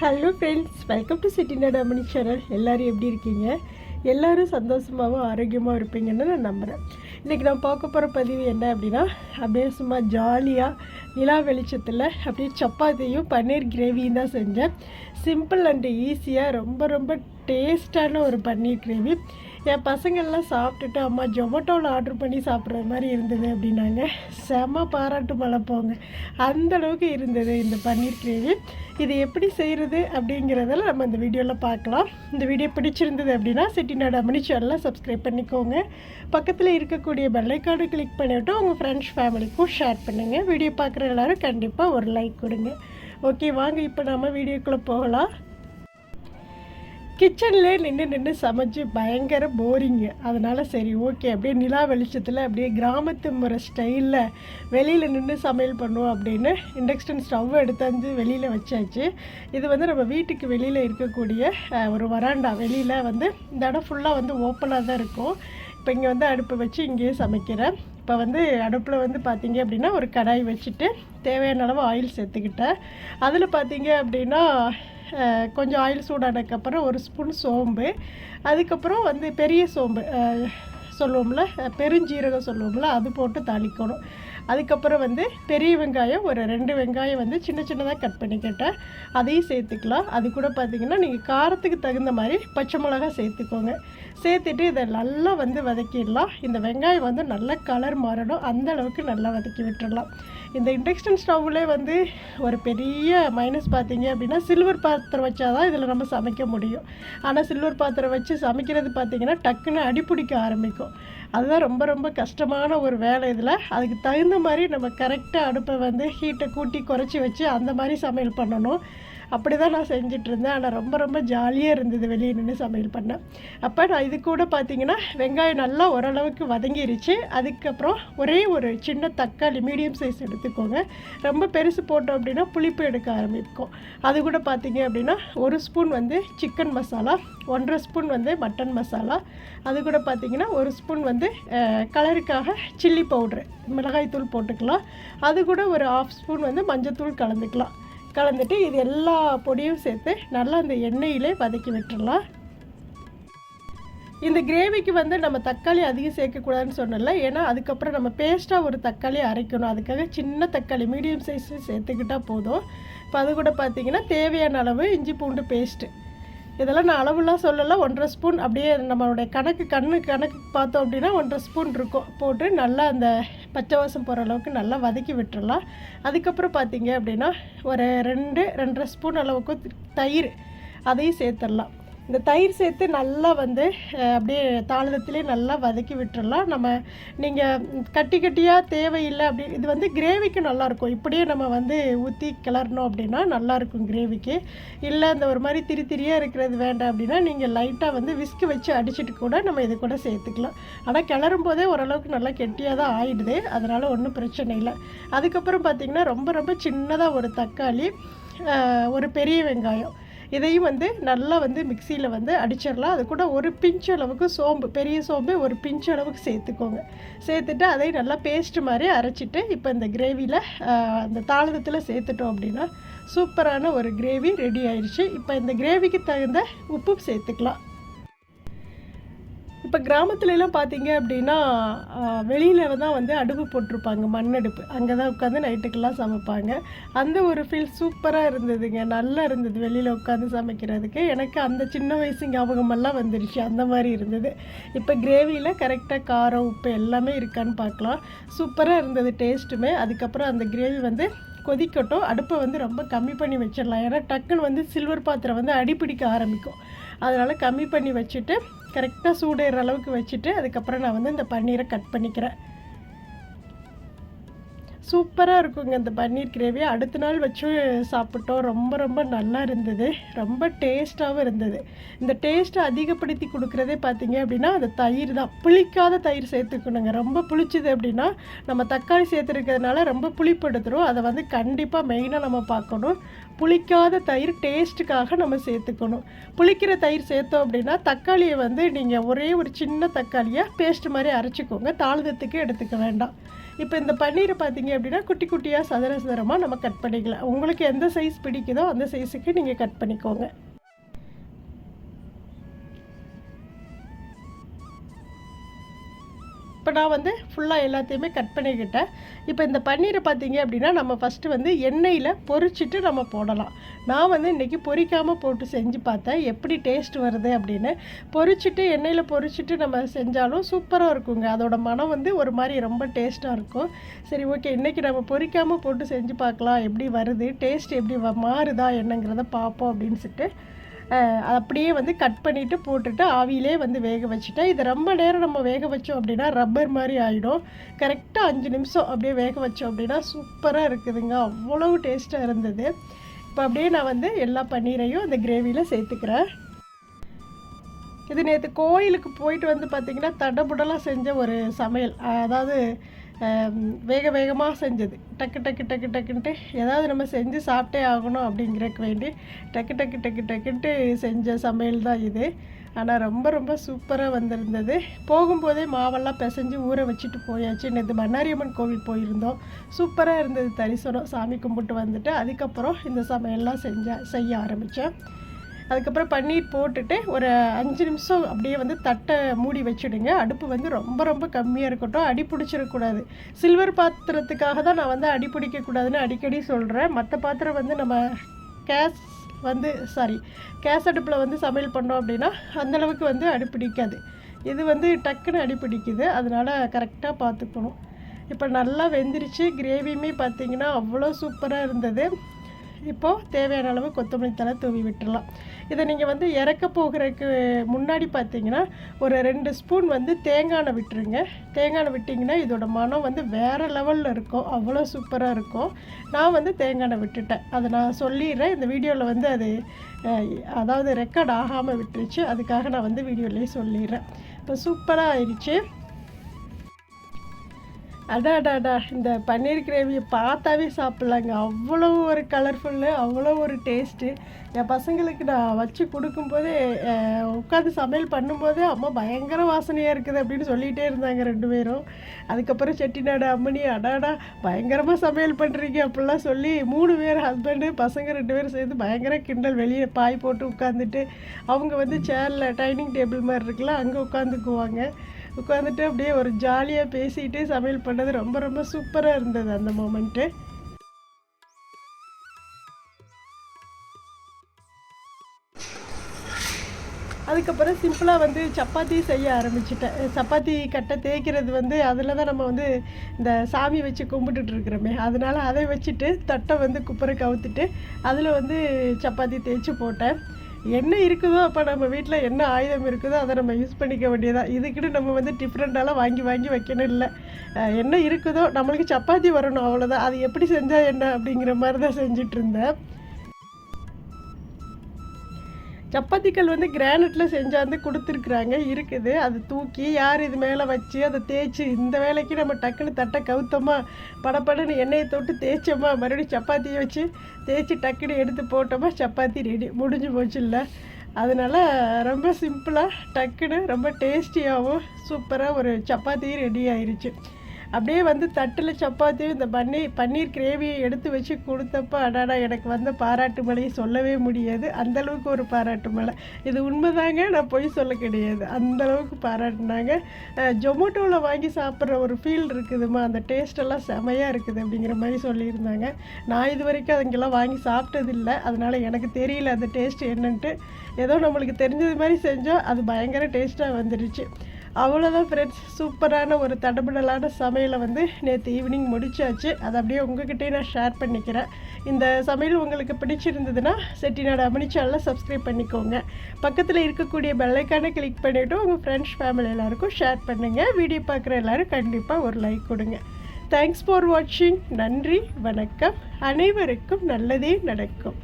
Hello friends welcome to city நடமணி channel எல்லோரும் எப்படி இருக்கீங்க? எல்லோரும் சந்தோஷமாகவும் ஆரோக்கியமாக இருப்பீங்கன்னு நான் நம்புகிறேன் இன்றைக்கி நான் பார்க்க போகிற பதிவு என்ன அப்படின்னா அப்படியே சும்மா ஜாலியாக நிலா வெளிச்சத்தில் அப்படியே சப்பாத்தியும் பன்னீர் கிரேவியும் தான் செஞ்சேன். சிம்பிள் அண்டு ஈஸியாக ரொம்ப ரொம்ப டேஸ்டான ஒரு பன்னீர் கிரேவி என் பசங்கள்லாம் சாப்பிட்டுட்டு அம்மா ஜொமேட்டோவில் ஆர்டர் பண்ணி சாப்பிட்ற மாதிரி இருந்தது அப்படின்னாங்க. செம பாராட்டு மழை போங்க அந்த அளவுக்கு இருந்தது இந்த பன்னீர் கிரேவி. இது எப்படி செய்கிறது அப்படிங்கிறதெல்லாம் நம்ம இந்த வீடியோவில் பார்க்கலாம். இந்த வீடியோ பிடிச்சிருந்தது அப்படின்னா செட்டிநாடு அம்மணி சேனலை சப்ஸ்கிரைப் பண்ணிக்கோங்க. பக்கத்தில் இருக்கக்கூடிய பெல்லைக்கார்டு கிளிக் பண்ணிவிட்டு உங்கள் ஃப்ரெண்ட்ஸ் ஃபேமிலிக்கும் ஷேர் பண்ணுங்கள் வீடியோ பார்க்குற எல்லோரும் கண்டிப்பாக ஒரு லைக் கொடுங்க. ஓகே வாங்க இப்போ நம்ம வீடியோக்குள்ளே போகலாம். கிச்சனில் நின்று நின்று சமைச்சு பயங்கர போரிங்கு அதனால் சரி ஓகே அப்படியே நிலா வெளிச்சத்தில் அப்படியே கிராமத்து முறை ஸ்டைலில் வெளியில் நின்று சமையல் பண்ணுவோம் அப்படின்னு இண்டக்ஷன் ஸ்டவ் எடுத்தாந்து வெளியில் வச்சாச்சு. இது வந்து நம்ம வீட்டுக்கு வெளியில் இருக்கக்கூடிய ஒரு வராண்டா வெளியில் வந்து இந்த இடம் ஃபுல்லாக வந்து ஓப்பனாக தான் இருக்கும். இப்போ இங்கே வந்து அடுப்பு வச்சு இங்கேயே சமைக்கிறேன். இப்போ வந்து அடுப்பில் வந்து பார்த்தீங்க அப்படின்னா ஒரு கடாய் வச்சுட்டு தேவையான அளவு ஆயில் சேர்த்துக்கிட்டேன். அதில் பார்த்தீங்க அப்படின்னா கொஞ்சம் ஆயில் சூடானதுக்கப்புறம் ஒரு ஸ்பூன் சோம்பு. அதுக்கப்புறம் வந்து பெரிய சோம்பு சொல்லுவோம்ல பெருஞ்சீரகம் சொல்லுவோம்ல அது போட்டு தாளிக்கணும். அதுக்கப்புறம் வந்து பெரிய வெங்காயம் ஒரு ரெண்டு வெங்காயம் வந்து சின்ன சின்னதாக கட் பண்ணிக்கிட்டேன் அதையும் சேர்த்துக்கலாம். அது கூட பார்த்தீங்கன்னா நீங்கள் காரத்துக்கு தகுந்த மாதிரி பச்சை மிளகா சேர்த்துக்கோங்க. சேர்த்துட்டு இதை நல்லா வந்து வதக்கிடலாம். இந்த வெங்காயம் வந்து நல்ல கலர் மாறணும். அந்த அளவுக்கு நல்லா வதக்கி விட்டுடலாம். இந்த இண்டக்ஷன் ஸ்டவ்லே வந்து ஒரு பெரிய மைனஸ் பார்த்தீங்க அப்படின்னா சில்வர் பாத்திரம் வச்சா தான் இதில் நம்ம சமைக்க முடியும். ஆனால் சில்வர் பாத்திரம் வச்சு சமைக்கிறது பார்த்தீங்கன்னா டக்குன்னு அடிப்பிடிக்க ஆரம்பிக்கும். அதுதான் ரொம்ப ரொம்ப கஷ்டமான ஒரு வேலை இதில். அதுக்கு தகுந்த மாதிரி நம்ம கரெக்டாக அடுப்பை வந்து ஹீட்டை கூட்டி குறைச்சி வச்சு அந்த மாதிரி சமையல் பண்ணணும். அப்படி தான் நான் செஞ்சுட்டு இருந்தேன் ஆனால் ரொம்ப ரொம்ப ஜாலியாக இருந்தது வெளியே நின்று சமையல் பண்ணேன் அப்போ நான் இது கூட பார்த்தீங்கன்னா வெங்காயம் நல்லா ஓரளவுக்கு வதங்கிருச்சு. அதுக்கப்புறம் ஒரே ஒரு சின்ன தக்காளி மீடியம் சைஸ் எடுத்துக்கோங்க. ரொம்ப பெருசு போட்டோம் அப்படின்னா புளிப்பு எடுக்க ஆரம்பிக்கும் அது கூட பார்த்தீங்க அப்படின்னா ஒரு ஸ்பூன் வந்து சிக்கன் மசாலா ஒன்றரை ஸ்பூன் வந்து மட்டன் மசாலா அது கூட பார்த்திங்கன்னா ஒரு ஸ்பூன் வந்து கலருக்காக சில்லி பவுட்ரு மிளகாய்த்தூள் போட்டுக்கலாம். அது கூட ஒரு ஆஃப் ஸ்பூன் வந்து மஞ்சத்தூள் கலந்துக்கலாம். கலந்துட்டு இது எல்லா பொடியும் சேர்த்து நல்லா அந்த எண்ணெயிலே வதக்கி விட்டுடலாம். இந்த கிரேவிக்கு வந்து நம்ம தக்காளி அதிகம் சேர்க்கக்கூடாதுன்னு சொன்னல ஏன்னா அதுக்கப்புறம் நம்ம பேஸ்ட்டாக ஒரு தக்காளி அரைக்கணும். அதுக்காக சின்ன தக்காளி மீடியம் சைஸ் சேர்த்துக்கிட்டால் போதும். இப்போ அது கூட பார்த்திங்கன்னா தேவையான அளவு இஞ்சி பூண்டு பேஸ்ட்டு இதெல்லாம் நான் அளவுலாம் சொல்லலை ஒன்றரை ஸ்பூன் அப்படியே நம்மளுடைய கணக்கு கண்ணு கணக்கு பார்த்தோம் அப்படின்னா ஒன்றரை ஸ்பூன் இருக்கும். போட்டு நல்லா அந்த பச்சை வாசம் போகிற அளவுக்கு நல்லா வதக்கி விட்டுடலாம் அதுக்கப்புறம் பார்த்தீங்க அப்படின்னா ஒரு ரெண்டு ரெண்டரை ஸ்பூன் அளவுக்கு தயிர் அதையும் சேர்த்துடலாம். இந்த தயிர் சேர்த்து நல்லா வந்து அப்படியே தாளத்திலே நல்லா வதக்கி விட்டுடலாம் நம்ம நீங்கள் கட்டி கட்டியாக தேவையில்லை அப்படி இது வந்து கிரேவிக்கு நல்லாயிருக்கும். இப்படியே நம்ம வந்து ஊற்றி கிளறணும் அப்படின்னா நல்லாயிருக்கும் கிரேவிக்கு. இல்லை இந்த ஒரு மாதிரி திரி திரியாக இருக்கிறது வேண்டாம் அப்படின்னா நீங்கள் லைட்டாக வந்து விஸ்கு வச்சு அடிச்சிட்டு கூட நம்ம இது கூட சேர்த்துக்கலாம். ஆனால் கிளறும் போதே ஓரளவுக்கு நல்லா கெட்டியாக தான் ஆயிடுது. அதனால் ஒன்றும் பிரச்சனை இல்லை. அதுக்கப்புறம் பார்த்திங்கன்னா ரொம்ப ரொம்ப சின்னதாக ஒரு தக்காளி ஒரு பெரிய வெங்காயம். இதையும் வந்து நல்லா வந்து மிக்சியில் வந்து அடிச்சிடலாம். அது கூட ஒரு பிஞ்ச் அளவுக்கு சோம்பு பெரிய சோம்பு ஒரு பிஞ்ச் அளவுக்கு சேர்த்துக்கோங்க. சேர்த்துட்டு அதை நல்லா பேஸ்ட் மாதிரி அரைச்சிட்டு இப்போ இந்த கிரேவியில் அந்த தாளதத்தில் சேர்த்துட்டோம் அப்படின்னா சூப்பரான ஒரு கிரேவி ரெடி ஆயிடுச்சு இப்போ இந்த கிரேவிக்கு தகுந்த உப்பு சேர்த்துக்கலாம். இப்போ கிராமத்துலலாம் பார்த்தீங்க அப்படின்னா வெளியில் தான் வந்து அடுப்பு போட்டிருப்பாங்க மண்ணடுப்பு. அங்கே தான் உட்காந்து நைட்டுக்கெல்லாம் சமைப்பாங்க. அந்த ஒரு ஃபீல் சூப்பராக இருந்ததுங்க. நல்லா இருந்தது வெளியில் உட்காந்து சமைக்கிறதுக்கு. எனக்கு அந்த சின்ன வயசு ஞாபகமெல்லாம் வந்துருச்சு. அந்த மாதிரி இருந்தது. இப்போ கிரேவியில் கரெக்டாக காரம் உப்பு எல்லாமே இருக்கான்னு பார்க்கலாம் சூப்பராக இருந்தது டேஸ்ட்டுமே அதுக்கப்புறம் அந்த கிரேவி வந்து கொதிக்கட்டும் அடுப்பை வந்து ரொம்ப கம்மி பண்ணி வச்சிடலாம். ஏன்னா டக்குன்னு வந்து சில்வர் பாத்திரம் வந்து அடிப்பிடிக்க ஆரம்பிக்கும். அதனால் கம்மி பண்ணி வச்சுட்டு கரெக்டாக சூடேற அளவுக்கு வச்சுட்டு அதுக்கப்புறம் நான் வந்து இந்த பன்னீரை கட் பண்ணிக்கிறேன். சூப்பராக இருக்குங்க இந்த பன்னீர் கிரேவி. அடுத்த நாள் வச்சு சாப்பிட்டோம். ரொம்ப ரொம்ப நல்லா இருந்தது. ரொம்ப டேஸ்ட்டாகவும் இருந்தது. இந்த டேஸ்ட்டை அதிகப்படுத்தி கொடுக்குறதே பார்த்தீங்க அப்படின்னா அந்த தயிர் தான். புளிக்காத தயிர் சேர்த்துக்கணுங்க. ரொம்ப புளிச்சுது அப்படின்னா நம்ம தக்காளி சேர்த்துருக்கிறதுனால ரொம்ப புளிப்படுத்துகிறோம் அதை வந்து கண்டிப்பாக மெயினாக நம்ம பார்க்கணும். புளிக்காத தயிர் டேஸ்ட்டுக்காக நம்ம சேர்த்துக்கணும். புளிக்கிற தயிர் சேர்த்தோம் அப்படின்னா தக்காளியை வந்து நீங்கள் ஒரே ஒரு சின்ன தக்காளியை பேஸ்ட் மாதிரி அரைச்சிக்கோங்க. தாழ்தத்துக்கு எடுத்துக்க வேண்டாம். இப்போ இந்த பன்னீரை பார்த்தீங்க அப்படின்னா குட்டி குட்டியாக சதுர சதுரமாக நம்ம கட் பண்ணிக்கலாம். உங்களுக்கு எந்த சைஸ் பிடிக்குதோ அந்த சைஸுக்கு நீங்கள் கட் பண்ணிக்கோங்க. இப்போ நான் வந்து ஃபுல்லாக எல்லாத்தையுமே கட் பண்ணிக்கிட்டேன். இப்போ இந்த பன்னீரை பார்த்தீங்க அப்படின்னா நம்ம ஃபஸ்ட்டு வந்து எண்ணெயில் பொறிச்சிட்டு நம்ம போடலாம். நான் வந்து இன்றைக்கி பொறிக்காமல் போட்டு செஞ்சு பார்த்தேன். எப்படி டேஸ்ட் வருது அப்படின்னு. பொறிச்சிட்டு எண்ணெயில் பொரிச்சிட்டு நம்ம செஞ்சாலும் சூப்பராக இருக்குங்க. அதோட மனம் வந்து ஒரு மாதிரி ரொம்ப டேஸ்ட்டாக இருக்கும். சரி ஓகே இன்றைக்கி நம்ம பொறிக்காமல் போட்டு செஞ்சு பார்க்கலாம். எப்படி வருது? டேஸ்ட் எப்படி மாறுதா என்னங்கிறத பார்ப்போம் அப்படின்னு சொல்லிட்டு அப்படியே வந்து கட் பண்ணிவிட்டு போட்டுட்டு ஆவியிலே வந்து வேக வச்சுட்டேன். இது ரொம்ப நேரம் நம்ம வேக வச்சோம் அப்படின்னா ரப்பர் மாதிரி ஆகிடும் கரெக்டாக அஞ்சு நிமிஷம் அப்படியே வேக வச்சோம் அப்படின்னா சூப்பராக இருக்குதுங்க. அவ்வளவு டேஸ்ட்டாக இருந்தது. இப்போ அப்படியே நான் வந்து எல்லா பன்னீரையும் அந்த கிரேவியில் சேர்த்துக்கிறேன். இது நேற்று கோயிலுக்கு போயிட்டு வந்து பார்த்திங்கன்னா தடபுடலாக செஞ்ச ஒரு சமையல். அதாவது வேக வேகமாக செஞ்சது. டக்கு டக்கு டக்கு டக்குன்ட்டு ஏதாவது நம்ம செஞ்சு சாப்பிட்டே ஆகணும் அப்படிங்கிறக்கு வேண்டி டக்கு டக்கு டக்கு டக்குன்ட்டு செஞ்ச சமையல் தான் இது. ஆனால் ரொம்ப ரொம்ப சூப்பராக வந்திருந்தது. போகும்போதே மாவெல்லாம் பிசைஞ்சு ஊற வச்சுட்டு போயாச்சு. நேற்று மன்னாரியம்மன் கோவில் போயிருந்தோம். சூப்பராக இருந்தது தரிசனம். சாமி கும்பிட்டு வந்துட்டு அதுக்கப்புறம் இந்த சமையல்லாம் செஞ்ச செய்ய ஆரம்பித்தேன் அதுக்கப்புறம் பன்னீர் போட்டுட்டு ஒரு அஞ்சு நிமிஷம் அப்படியே வந்து தட்டை மூடி வச்சுடுங்க. அடுப்பு வந்து ரொம்ப ரொம்ப கம்மியாக இருக்கட்டும். அடி பிடிச்சிடக்கூடாது சில்வர் பாத்திரத்துக்காக தான் நான் வந்து அடி பிடிக்கக்கூடாதுன்னு அடிக்கடி சொல்கிறேன் மற்ற பாத்திரம் வந்து நம்ம கேஸ் வந்து சாரி கேஸ் அடுப்பில் வந்து சமையல் பண்ணோம் அப்படின்னா அந்தளவுக்கு வந்து அடிப்பிடிக்காது இது வந்து டக்குன்னு அடிப்பிடிக்குது அதனால் கரெக்டாக பார்த்துக்கணும் இப்போ நல்லா வெந்துருச்சு. கிரேவியுமே பார்த்திங்கன்னா அவ்வளோ சூப்பராக இருந்தது. இப்போது தேவையான அளவு கொத்தமல்லி தலை தூவி விட்டுடலாம் இதை நீங்கள் வந்து இறக்க போகிறதுக்கு முன்னாடி பார்த்தீங்கன்னா ஒரு ரெண்டு ஸ்பூன் வந்து தேங்காய் விட்டுருங்க. தேங்காய் விட்டிங்கன்னா இதோட மனம் வந்து வேறு லெவலில் இருக்கும். அவ்வளோ சூப்பராக இருக்கும். நான் வந்து தேங்காய் விட்டுட்டேன். அதை நான் சொல்லிடுறேன். இந்த வீடியோவில் வந்து அது அதாவது ரெக்கார்ட் ஆகாமல் விட்டுருச்சு. அதுக்காக நான் வந்து வீடியோலேயே சொல்லிடுறேன். இப்போ சூப்பராக ஆயிடுச்சு. அடாடாடா இந்த பன்னீர் கிரேவியை பார்த்தாவே சாப்பிட்லாங்க. அவ்வளோ ஒரு கலர்ஃபுல்லு அவ்வளோ ஒரு டேஸ்ட்டு என் பசங்களுக்கு நான் வச்சு கொடுக்கும்போதே உட்காந்து சமையல் பண்ணும்போதே அம்மா பயங்கர வாசனையாக இருக்குது அப்படின்னு சொல்லிகிட்டே இருந்தாங்க ரெண்டு பேரும். அதுக்கப்புறம் செட்டிநாடு அம்மனி அடாடா பயங்கரமாக சமையல் பண்ணுறீங்க அப்படிலாம் சொல்லி மூணு பேர் ஹஸ்பண்டு பசங்க ரெண்டு பேரும் சேர்ந்து பயங்கர கிண்டல் வெளியே பாய் போட்டு உட்காந்துட்டு அவங்க வந்து சேரில் டைனிங் டேபிள் மாதிரி இருக்குல்ல அங்கே உட்காந்துக்குவாங்க உட்காந்துட்டு அப்படியே ஒரு ஜாலியாக பேசிகிட்டு சமையல் பண்ணது ரொம்ப ரொம்ப சூப்பராக இருந்தது அந்த மூமெண்ட்டு அதுக்கப்புறம் சிம்பிளாக வந்து சப்பாத்தி செய்ய ஆரம்பிச்சிட்டேன். சப்பாத்தி கட்டை தேய்க்கிறது வந்து அதில் தான் நம்ம வந்து இந்த சாமி வச்சு கும்பிட்டுட்ருக்குறோமே அதனால் அதை வச்சுட்டு தட்டை வந்து குப்பரை கவுத்துட்டு அதில் வந்து சப்பாத்தி தேய்ச்சி போட்டேன். என்ன இருக்குதோ அப்போ நம்ம வீட்டில் என்ன ஆயுதம் இருக்குதோ அதை நம்ம யூஸ் பண்ணிக்க வேண்டியதாக இதுக்குன்னு நம்ம வந்து டிஃப்ரெண்ட்டாலாம் வாங்கி வாங்கி வைக்கணும் இல்லை. என்ன இருக்குதோ நம்மளுக்கு சப்பாத்தி வரணும் அவ்வளோதான் அது எப்படி செஞ்சால் என்ன அப்படிங்கிற மாதிரி தான் செஞ்சிட்ருந்தேன் சப்பாத்திக்கல் வந்து கிரானைட்டில் செஞ்சாந்து கொடுத்துருக்குறாங்க. இருக்குது. அது தூக்கி யார் இது மேலே வச்சு அதை தேய்ச்சி இந்த வேலைக்கு நம்ம டக்குன்னு தட்டை கவுத்தோமா படப்படன்னு எண்ணெயை தொட்டு தேய்ச்சோமா மறுபடியும் சப்பாத்தியை வச்சு தேய்ச்சி டக்குன்னு எடுத்து போட்டோமா சப்பாத்தி ரெடி முடிஞ்சு போச்சு இல்லை. அதனால் ரொம்ப சிம்பிளாக டக்குன்னு ரொம்ப டேஸ்டியாகவும் சூப்பராக ஒரு சப்பாத்தியும் ரெடி ஆயிடுச்சு அப்படியே வந்து தட்டில் சப்பாத்தியும் இந்த பன்னீர் பன்னீர் கிரேவியை எடுத்து வச்சு கொடுத்தப்ப அடாடா எனக்கு வந்த பாராட்டு மலையை சொல்லவே முடியாது. அந்தளவுக்கு ஒரு பாராட்டு மலை இது உண்மைதாங்க? நான் பொய் சொல்ல கிடையாது. அந்தளவுக்கு பாராட்டினாங்க. ஜொமேட்டோவில் வாங்கி சாப்பிட்ற ஒரு ஃபீல் இருக்குதுமா அந்த டேஸ்டெல்லாம் செமையாக இருக்குது அப்படிங்கிற மாதிரி சொல்லியிருந்தாங்க. நான் இது வரைக்கும் அதுங்கெல்லாம் வாங்கி சாப்பிட்டதில்லை. அதனால் எனக்கு தெரியல அந்த டேஸ்ட் என்னன்ட்டு. ஏதோ நம்மளுக்கு தெரிஞ்சது மாதிரி செஞ்சோம். அது பயங்கர டேஸ்ட்டாக வந்துடுச்சு அவ்வளோதான் ஃப்ரெண்ட்ஸ் சூப்பரான ஒரு தடபுடலான சமையலை வந்து நேற்று ஈவினிங் முடிச்சாச்சு. அதை அப்படியே உங்ககிட்டே நான் ஷேர் பண்ணிக்கிறேன். இந்த சமையல் உங்களுக்கு பிடிச்சிருந்ததுன்னா செட்டிநாடு அமனி சேனலை சப்ஸ்கிரைப் பண்ணிக்கோங்க. பக்கத்தில் இருக்கக்கூடிய பெல்லைக்கான கிளிக் பண்ணிவிட்டு உங்கள் ஃப்ரெண்ட்ஸ் ஃபேமிலி எல்லாருக்கும் ஷேர் பண்ணுங்கள் வீடியோ பார்க்குற எல்லோரும் கண்டிப்பாக ஒரு லைக் கொடுங்க. தேங்க்ஸ் ஃபார் வாட்சிங் நன்றி வணக்கம். அனைவருக்கும் நல்லதே நடக்கும்.